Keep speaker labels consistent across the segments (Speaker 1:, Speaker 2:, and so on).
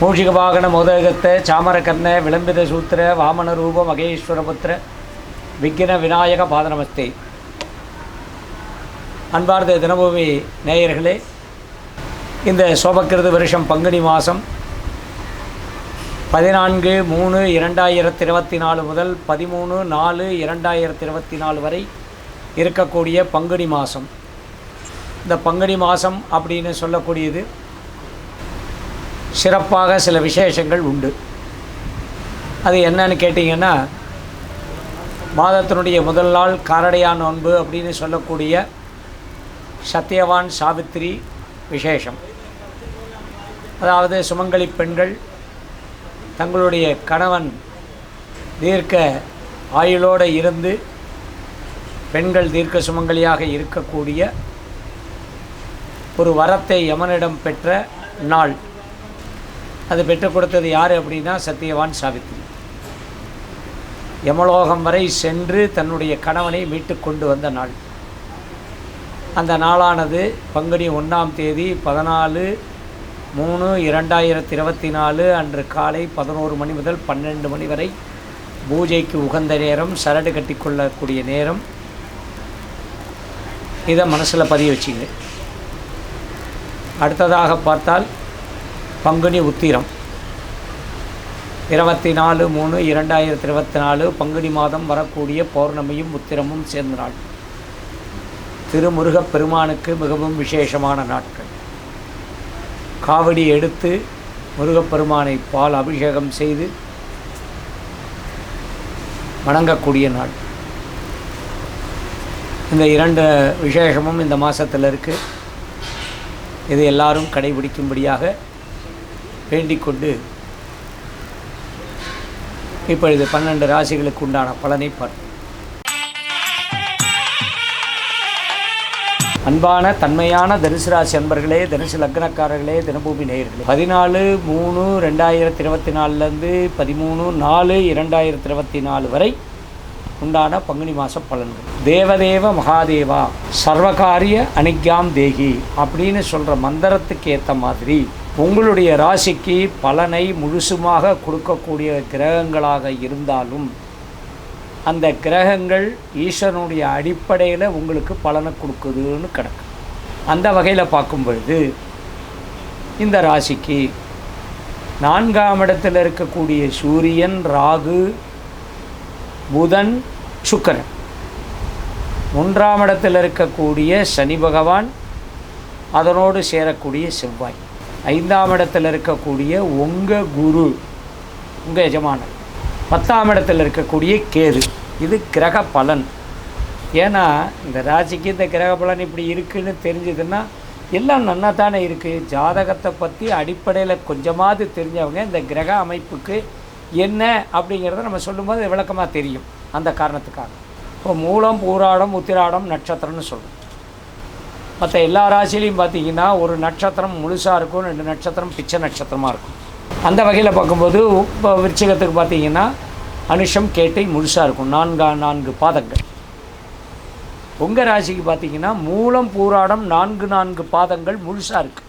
Speaker 1: மூஷிக வாகன மோதகத்த சாமரகர்ண விளம்பித சூத்திர வாமன ரூப மகேஸ்வரபுத்திர விக்ன விநாயக பாதநமஸ்தே அன்பார்ந்த தினபூமி நேயர்களே இந்த சோபக்கிருது வருஷம் பங்குனி மாதம் பதினான்கு மூணு இரண்டாயிரத்தி இருபத்தி நாலு முதல் பதிமூணு நாலு இரண்டாயிரத்தி இருபத்தி நாலு வரை இருக்கக்கூடிய பங்குனி மாதம் இந்த பங்குனி மாதம் அப்படின்னு சொல்லக்கூடியது சிறப்பாக சில விசேஷங்கள் உண்டு. அது என்னன்னு கேட்டிங்கன்னா மாதத்தினுடைய முதல் நாள் காரடையான் நோன்பு அப்படின்னு சொல்லக்கூடிய சத்யவான் சாவித்திரி விசேஷம். அதாவது சுமங்கலி பெண்கள் தங்களுடைய கணவன் தீர்க்க ஆயுளோடு இருந்து பெண்கள் தீர்க்க சுமங்கலியாக இருக்கக்கூடிய ஒரு வரத்தை யமனிடம் பெற்ற நாள். அது பெற்றுக் கொடுத்தது யார் அப்படின்னா சத்தியவான் சாவித்திரி யமலோகம் வரை சென்று தன்னுடைய கணவனை மீட்டு கொண்டு வந்த நாள். அந்த நாளானது பங்குனி ஒன்றாம் தேதி பதினாலு மூணு இரண்டாயிரத்தி இருபத்தி நாலு அன்று காலை பதினோரு மணி முதல் பன்னெண்டு மணி வரை பூஜைக்கு உகந்த நேரம் சரடு கட்டிக்கொள்ளக்கூடிய நேரம். இதை மனசில் பதிய வச்சிங்க. அடுத்ததாக பார்த்தால் பங்குனி உத்திரம். இருபத்தி நாலு மூணு இரண்டாயிரத்தி இருபத்தி நாலு பங்குனி மாதம் வரக்கூடிய பௌர்ணமியும் உத்திரமும் சேர்ந்த நாள் திருமுருகப் பெருமானுக்கு மிகவும் விசேஷமான நாட்கள். காவடி எடுத்து முருகப்பெருமானை பால் அபிஷேகம் செய்து வணங்கக்கூடிய நாள். இந்த இரண்டு விசேஷமும் இந்த மாதத்தில் இருக்குது இது எல்லாரும் கடைபிடிக்கும்படியாக வேண்டிக்கொண்டு இப்பொழுது பன்னெண்டு ராசிகளுக்கு உண்டான பலனை பார்ப்போம் அன்பான தன்மையான தனுசு ராசி அன்பர்களே தனுசு லக்னக்காரர்களே தினபூமி நேயர்களே. பதினாலு மூணு ரெண்டாயிரத்தி இருபத்தி நாலுலேருந்து பதிமூணு நாலு இரண்டாயிரத்தி இருபத்தி நாலு வரை உண்டான பங்குனி மாத பலன்கள். தேவதேவ மகாதேவா சர்வகாரிய அணிக்யாம் தேகி அப்படின்னு சொல்கிற மந்திரத்துக்கு ஏற்ற மாதிரி உங்களுடைய ராசிக்கு பலனை முழுசுமாக கொடுக்கக்கூடிய கிரகங்களாக இருந்தாலும் அந்த கிரகங்கள் ஈஸ்வரனுடைய அடிப்படையில் உங்களுக்கு பலனை கொடுக்குதுன்னு கிடக்கு. அந்த வகையில் பார்க்கும் பொழுது இந்த ராசிக்கு நான்காம் இடத்தில் இருக்கக்கூடிய சூரியன் ராகு புதன் சுக்கரன். மூன்றாம் இடத்தில் இருக்கக்கூடிய சனி பகவான் அதனோடு சேரக்கூடிய செவ்வாய். ஐந்தாம் இடத்தில் இருக்கக்கூடிய உங்கள் குரு உங்கள் எஜமானர். பத்தாம் இடத்தில் இருக்கக்கூடிய கேது. இது கிரக பலன். ஏன்னா இந்த ராசிக்கு இந்த கிரக பலன் இப்படி இருக்குன்னு தெரிஞ்சதுன்னா எல்லாம் நல்லா தானே இருக்குது ஜாதகத்தை பற்றி அடிப்படையில் கொஞ்சமாவது தெரிஞ்சவங்க இந்த கிரக அமைப்புக்கு என்ன அப்படிங்கிறத நம்ம சொல்லும்போது விளக்கமாக தெரியும். அந்த காரணத்துக்காக. இப்போ மூலம் பூராடம் உத்திராடம் நட்சத்திரம்னு சொல்லுவோம் மற்ற எல்லா ராசிலையும் பார்த்தீங்கன்னா ஒரு நட்சத்திரம் முழுசாக இருக்கும் ரெண்டு நட்சத்திரம் பிச்சை நட்சத்திரமாக இருக்கும். அந்த வகையில் பார்க்கும்போது இப்போ விருச்சிகத்துக்கு பார்த்தீங்கன்னா அனுஷம் கேட்டை முழுசாக இருக்கும். நான்கா நான்கு பாதங்கள். உங்கள் ராசிக்கு பார்த்தீங்கன்னா மூலம் பூராடம் நான்கு நான்கு பாதங்கள் முழுசாக இருக்குது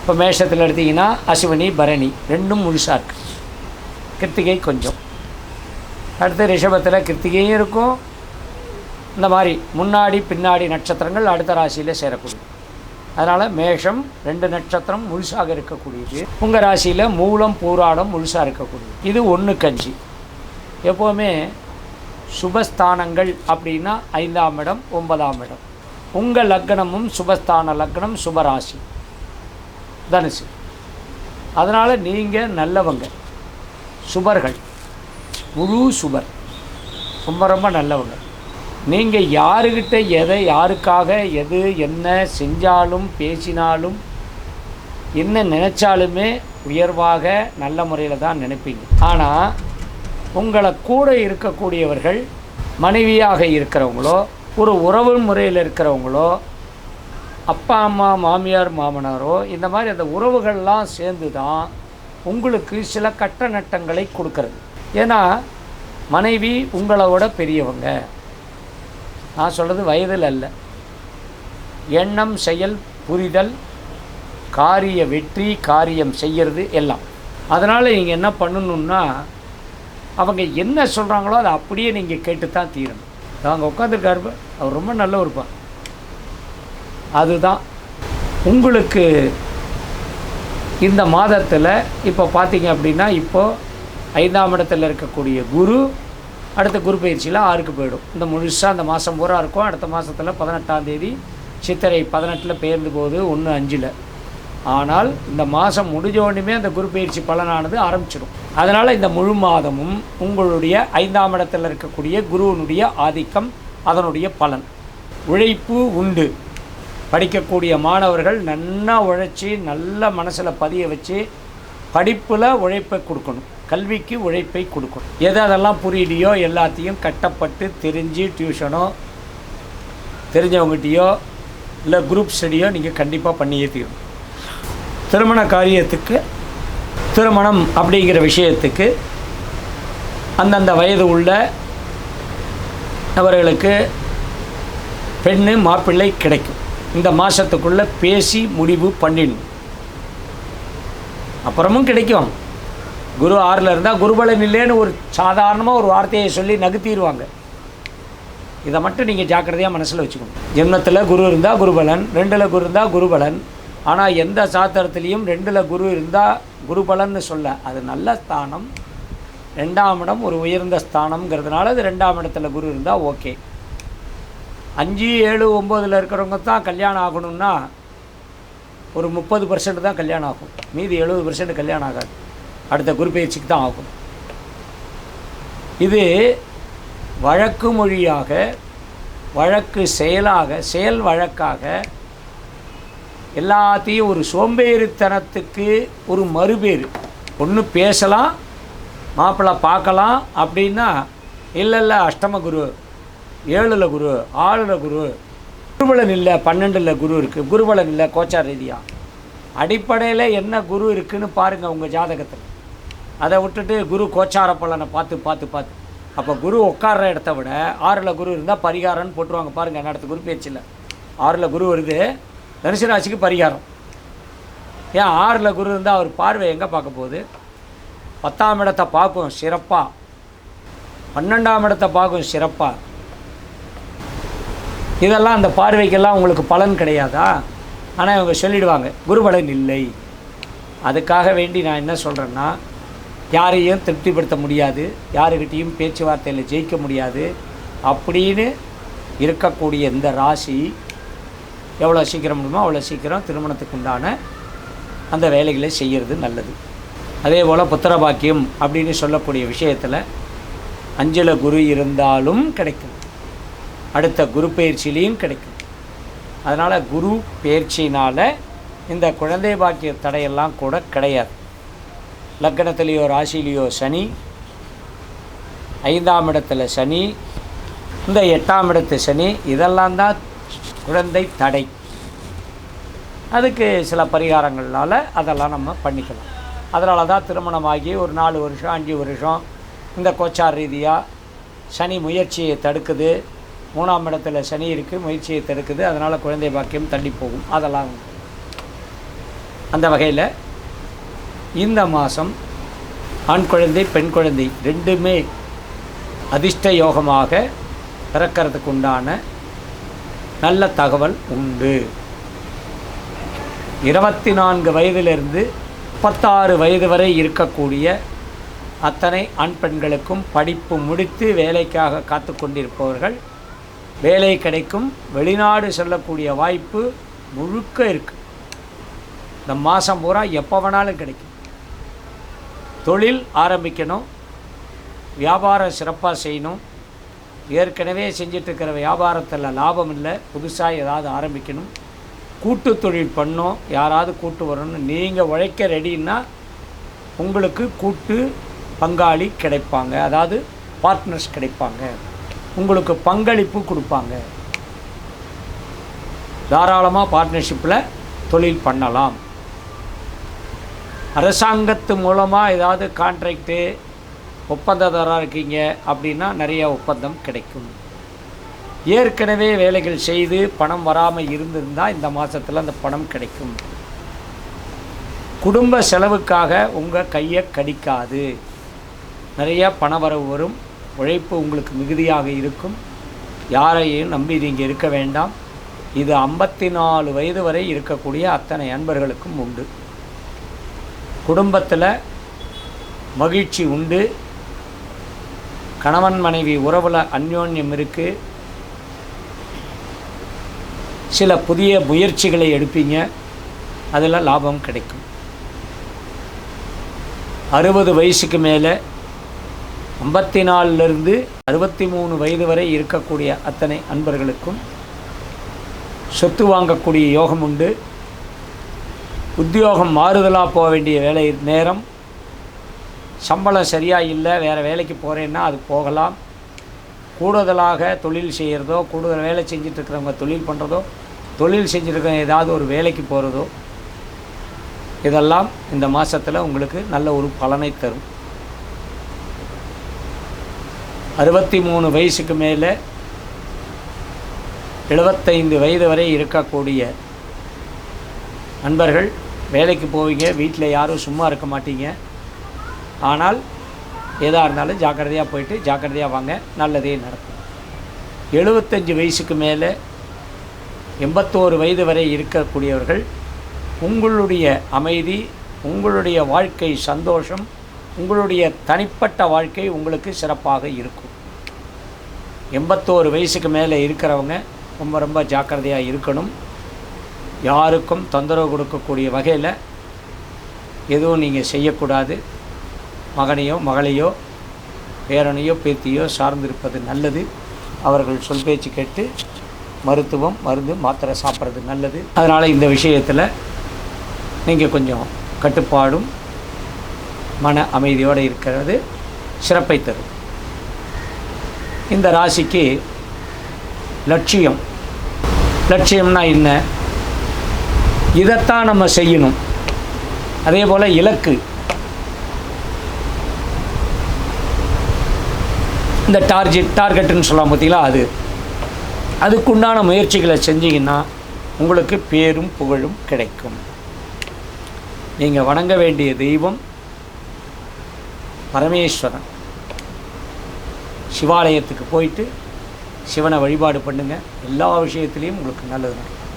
Speaker 1: இப்போ மேஷத்தில் எடுத்திங்கன்னா அஸ்வினி பரணி ரெண்டும் முழுசாக இருக்குது கிருத்திகை கொஞ்சம். அடுத்து ரிஷபத்தில் கிருத்திகையும் இருக்கும். இந்த மாதிரி முன்னாடி பின்னாடி நட்சத்திரங்கள் அடுத்த ராசியில் சேரக்கூடியது. அதனால் மேஷம் ரெண்டு நட்சத்திரம் முழுசாக இருக்கக்கூடியது. உங்கள் ராசியில் மூலம் பூராடம் முழுசாக இருக்கக்கூடியது. இது ஒன்று கஞ்சி. எப்போவுமே சுபஸ்தானங்கள் அப்படின்னா ஐந்தாம் இடம் ஒன்பதாம் இடம். உங்கள் லக்னமும் சுபஸ்தான லக்னம் சுபராசி. தனுசு. அதனால் நீங்கள் நல்லவங்க. சுபர்கள். முழு சுபர். ரொம்ப ரொம்ப நல்லவங்க. நீங்கள் யாருக்கிட்ட எதை யாருக்காக எது என்ன செஞ்சாலும் பேசினாலும் என்ன நினச்சாலுமே உயர்வாக நல்ல முறையில் தான் நினைப்பீங்க. ஆனால் உங்களை கூட இருக்கக்கூடியவர்கள் மனைவியாக இருக்கிறவங்களோ ஒரு உறவு முறையில் இருக்கிறவங்களோ அப்பா அம்மா மாமியார் மாமனாரோ இந்த மாதிரி அந்த உறவுகள்லாம் சேர்ந்து தான் உங்களுக்கு சில கட்ட நட்டங்களை கொடுக்கறது. ஏன்னா மனைவி உங்களோட பெரியவங்க. நான் சொல்கிறது வயதில் அல்ல. எண்ணம் செயல் புரிதல் காரிய வெற்றி காரியம் செய்கிறது எல்லாம். அதனால் நீங்கள் என்ன பண்ணணுன்னா அவங்க என்ன சொல்கிறாங்களோ அதை அப்படியே நீங்கள் கேட்டு தான் தீரணும் அவங்க உட்காந்துருக்காரு அவர் ரொம்ப நல்லவருப்பா அதுதான். உங்களுக்கு இந்த மாதத்தில் இப்போ பார்த்தீங்க அப்படின்னா இப்போது ஐந்தாம் இடத்துல இருக்கக்கூடிய குரு அடுத்த குரு பயிற்சியில் ஆறுக்கு போயிடும். இந்த முழுசாக அந்த மாதம் பூரா இருக்கும். அடுத்த மாதத்தில் பதினெட்டாம் தேதி சித்திரை பதினெட்டில் பெயர்ந்து போகுது ஒன்று அஞ்சில். ஆனால் இந்த மாதம் முடிஞ்சோண்டுமே அந்த குரு பயிற்சி பலனானது ஆரம்பிச்சிடும். அதனால் இந்த முழு மாதமும் உங்களுடைய ஐந்தாம் இடத்தில் இருக்கக்கூடிய குருவினுடைய ஆதிக்கம் அதனுடைய பலன். உழைப்பு உண்டு. படிக்கக்கூடிய மாணவர்கள் நன்னா உழைச்சி நல்ல மனசில் பதிய வச்சு படிப்பில் உழைப்பை கொடுக்கணும். கல்விக்கு உழைப்பை கொடுக்கணும். எது அதெல்லாம் புரியலையோ எல்லாத்தையும் கட்டப்பட்டு தெரிஞ்சு டியூஷனோ தெரிஞ்சவங்ககிட்டயோ இல்லை குரூப் ஸ்டடியோ நீங்கள் கண்டிப்பாக பண்ணியே தீரும் திருமண காரியத்துக்கு திருமணம் அப்படிங்கிற விஷயத்துக்கு அந்தந்த வயது உள்ள அவர்களுக்கு பெண்ணு மாப்பிள்ளை கிடைக்கும். இந்த மாதத்துக்குள்ளே பேசி முடிவு பண்ணிடணும். அப்புறமும் கிடைக்கும். குரு ஆறில் இருந்தால் குருபலன் இல்லைன்னு ஒரு சாதாரணமாக ஒரு வார்த்தையை சொல்லி நகுத்திடுவாங்க இதை மட்டும் நீங்கள் ஜாக்கிரதையாக மனசில் வச்சுக்கணும். ஜென்மத்தில் குரு இருந்தால் குருபலன் ரெண்டில் குரு இருந்தால் குருபலன். ஆனால் எந்த சாத்திரத்துலேயும் ரெண்டில் குரு இருந்தால் குருபலன்னு சொல்ல. அது நல்ல ஸ்தானம். ரெண்டாம் இடம் ஒரு உயர்ந்த ஸ்தானம்ங்கிறதுனால அது ரெண்டாம் இடத்துல குரு இருந்தால் ஓகே. அஞ்சு ஏழு ஒம்போதில் இருக்கிறவங்க தான் கல்யாணம் ஆகணும்னா ஒரு முப்பது பர்சன்ட் தான் கல்யாணம் ஆகும். மீதி எழுபது பர்சன்ட் கல்யாணம் ஆகாது. அடுத்த குரு தான் ஆகும். இது வழக்கு மொழியாக வழக்கு செயலாக செயல் வழக்காக எல்லாத்தையும் ஒரு சோம்பேறித்தனத்துக்கு ஒரு மறுபேறு. ஒன்று பேசலாம் மாப்பிள்ளை பார்க்கலாம் அப்படின்னா இல்லை இல்லை அஷ்டம குரு ஏழில் குரு ஆளுல குரு குருபலன் இல்லை பன்னெண்டில் குரு இருக்குது குருபலன் இல்லை கோச்சார் ரீதியாக அடிப்படையில் என்ன குரு இருக்குன்னு பாருங்கள் உங்கள் ஜாதகத்தில். அதை விட்டுட்டு குரு கோச்சார பலனை பார்த்து பார்த்து பார்த்து. அப்போ குரு உட்கார்ற இடத்த விட ஆறில் குரு இருந்தால் பரிகாரம்னு போட்டுருவாங்க. பாருங்கள் நடத்த குரு பேச்சில் ஆறில் குரு வருது தனுசு ராசிக்கு பரிகாரம். ஏன் ஆறில் குரு இருந்தால் அவர் பார்வை எங்கே பார்க்க போகுது? பத்தாம் இடத்தை பார்க்கும் சிறப்பாக பன்னெண்டாம் இடத்தை பார்க்கும் சிறப்பாக இதெல்லாம் அந்த பார்வைக்கெல்லாம் உங்களுக்கு பலன் கிடையாதா? ஆனால் இவங்க சொல்லிடுவாங்க குருபலன் இல்லை. அதுக்காக வேண்டி நான் என்ன சொல்கிறேன்னா யாரையும் திருப்திப்படுத்த முடியாது யாருக்கிட்டேயும் பேச்சுவார்த்தையில் ஜெயிக்க முடியாது. அப்படின்னு இருக்கக்கூடிய இந்த ராசி எவ்வளோ சீக்கிரம் முடியுமோ அவ்வளோ சீக்கிரம் திருமணத்துக்கு உண்டான அந்த வேலைகளை செய்கிறது நல்லது. அதே போல் புத்திரபாக்கியம் அப்படின்னு சொல்லக்கூடிய விஷயத்தில் அஞ்சல குரு இருந்தாலும் கிடைக்கும். அடுத்த குரு பயிற்சியிலையும் கிடைக்கும். அதனால் குரு பயிற்சினால் இந்த குழந்தை பாக்கிய தடையெல்லாம் கூட கிடையாது. லக்கணத்திலேயோ ராசிலேயோ சனி ஐந்தாம் இடத்துல சனி இந்த எட்டாம் இடத்து சனி இதெல்லாம் தான் குழந்தை தடை. அதுக்கு சில பரிகாரங்கள்னால் அதெல்லாம் நம்ம பண்ணிக்கலாம். அதனால தான் திருமணமாகி ஒரு நாலு வருஷம் அஞ்சு வருஷம் இந்த கோச்சார் ரீதியாக சனி முயற்சியை தடுக்குது. மூணாம் இடத்துல சனி இருக்குது முயற்சியை தடுக்குது அதனால் குழந்தை பாக்கியம் தள்ளி போகும். அதெல்லாம் அந்த வகையில் இந்த மாதம் ஆண் குழந்தை பெண் குழந்தை ரெண்டுமே அதிர்ஷ்ட யோகமாக பிறக்கிறதுக்கு உண்டான நல்ல தகவல் உண்டு. இருபத்தி நான்கு வயதிலிருந்து முப்பத்தாறு வயது வரை இருக்கக்கூடிய அத்தனை ஆண் பெண்களுக்கும் படிப்பு முடித்து வேலைக்காக காத்து கொண்டிருப்பவர்கள் வேலை கிடைக்கும் வெளிநாடு செல்லக்கூடிய வாய்ப்பு முழுக்க இருக்குது இந்த மாதம் பூரா எப்போ வேணாலும் கிடைக்கும். தொழில் ஆரம்பிக்கணும் வியாபாரம் சிறப்பாக செய்யணும். ஏற்கனவே செஞ்சிட்ருக்கிற வியாபாரத்தில் லாபம் இல்லை புதுசாக ஏதாவது ஆரம்பிக்கணும். கூட்டு தொழில் பண்ணோம் யாராவது கூட்டு வரணும் நீங்கள் உழைக்க ரெடின்னா உங்களுக்கு கூட்டு பங்காளி கிடைப்பாங்க. அதாவது பார்ட்னர்ஸ் கிடைப்பாங்க. உங்களுக்கு பங்களிப்பு கொடுப்பாங்க. தாராளமாக பார்ட்னர்ஷிப்பில் தொழில் பண்ணலாம். அரசாங்கத்து மூலமாக ஏதாவது கான்ட்ராக்டு ஒப்பந்ததாராக இருக்கீங்க அப்படின்னா நிறைய ஒப்பந்தம் கிடைக்கும். ஏற்கனவே வேலைகள் செய்து பணம் வராமல் இருந்திருந்தால் இந்த மாதத்தில் அந்த பணம் கிடைக்கும். குடும்ப செலவுக்காக உங்கள் கையை கடிக்காது. நிறையா பண வரவு வரும். உழைப்பு உங்களுக்கு மிகுதியாக இருக்கும். யாரையும் நம்பி நீங்கள் இருக்க வேண்டாம். இது ஐம்பத்தி நாலு வயது வரை இருக்கக்கூடிய அத்தனை அன்பர்களுக்கும் உண்டு. குடும்பத்தில் மகிழ்ச்சி உண்டு. கணவன் மனைவி உறவில் அந்யோன்யம் இருக்குது சில புதிய முயற்சிகளை எடுப்பீங்க. அதில் லாபம் கிடைக்கும். அறுபது வயசுக்கு மேலே ஐம்பத்தி நாலுலேருந்து அறுபத்தி மூணு வயது வரை இருக்கக்கூடிய அத்தனை அன்பர்களுக்கும் சொத்து வாங்கக்கூடிய யோகம் உண்டு. உத்தியோகம் மாறுதலாக போக வேண்டிய வேலை நேரம். சம்பளம் சரியாக இல்லை வேறு வேலைக்கு போகிறேன்னா அது போகலாம். கூடுதலாக தொழில் செய்கிறதோ கூடுதல் வேலை செஞ்சிட்ருக்கிறவங்க தொழில் பண்ணுறதோ தொழில் செஞ்சுருக்கவங்க ஏதாவது ஒரு வேலைக்கு போகிறதோ இதெல்லாம் இந்த மாதத்தில் உங்களுக்கு நல்ல ஒரு பலனை தரும். அறுபத்தி மூணு வயசுக்கு மேலே எழுபத்தைந்து வயது வரை இருக்கக்கூடிய நண்பர்கள் வேலைக்கு போவீங்க வீட்டில் யாரும் சும்மா இருக்க மாட்டீங்க. ஆனால் எதாக இருந்தாலும் ஜாக்கிரதையாக போயிட்டு ஜாக்கிரதையாக வாங்க நல்லதே நடக்கும். எழுபத்தஞ்சு வயசுக்கு மேலே எண்பத்தோரு வயது வரை இருக்கக்கூடியவர்கள் உங்களுடைய அமைதி உங்களுடைய வாழ்க்கை சந்தோஷம் உங்களுடைய தனிப்பட்ட வாழ்க்கை உங்களுக்கு சிறப்பாக இருக்கும். எண்பத்தோரு வயசுக்கு மேலே இருக்கிறவங்க ரொம்ப ரொம்ப ஜாக்கிரதையாக இருக்கணும். யாருக்கும் தொந்தரவு கொடுக்கக்கூடிய வகையில் எதுவும் நீங்கள் செய்யக்கூடாது. மகனையோ மகளையோ பேரனையோ பேத்தியோ சார்ந்திருப்பது நல்லது. அவர்கள் சொல் பேச்சு கேட்டு மருத்துவம் மருந்து மாத்திரை சாப்பிட்றது நல்லது. அதனால் இந்த விஷயத்தில் நீங்கள் கொஞ்சம் கட்டுப்பாடும் மன அமைதியோடு இருக்கிறது சிறப்பை தரும். இந்த ராசிக்கு லட்சியம். லட்சியம்னா என்ன? இதைத்தான் நம்ம செய்யணும். அதே போல் இலக்கு. இந்த டார்கெட் டார்கெட்டுன்னு சொல்லலாம் பார்த்தீங்களா அது. அதுக்குண்டான முயற்சிகளை செஞ்சீங்கன்னா உங்களுக்கு பேரும் புகழும் கிடைக்கும். நீங்கள் வணங்க வேண்டிய தெய்வம் பரமேஸ்வரன். சிவாலயத்துக்கு போயிட்டு சிவனை வழிபாடு பண்ணுங்கள் எல்லா விஷயத்துலேயும் உங்களுக்கு நல்லது நடக்கும்.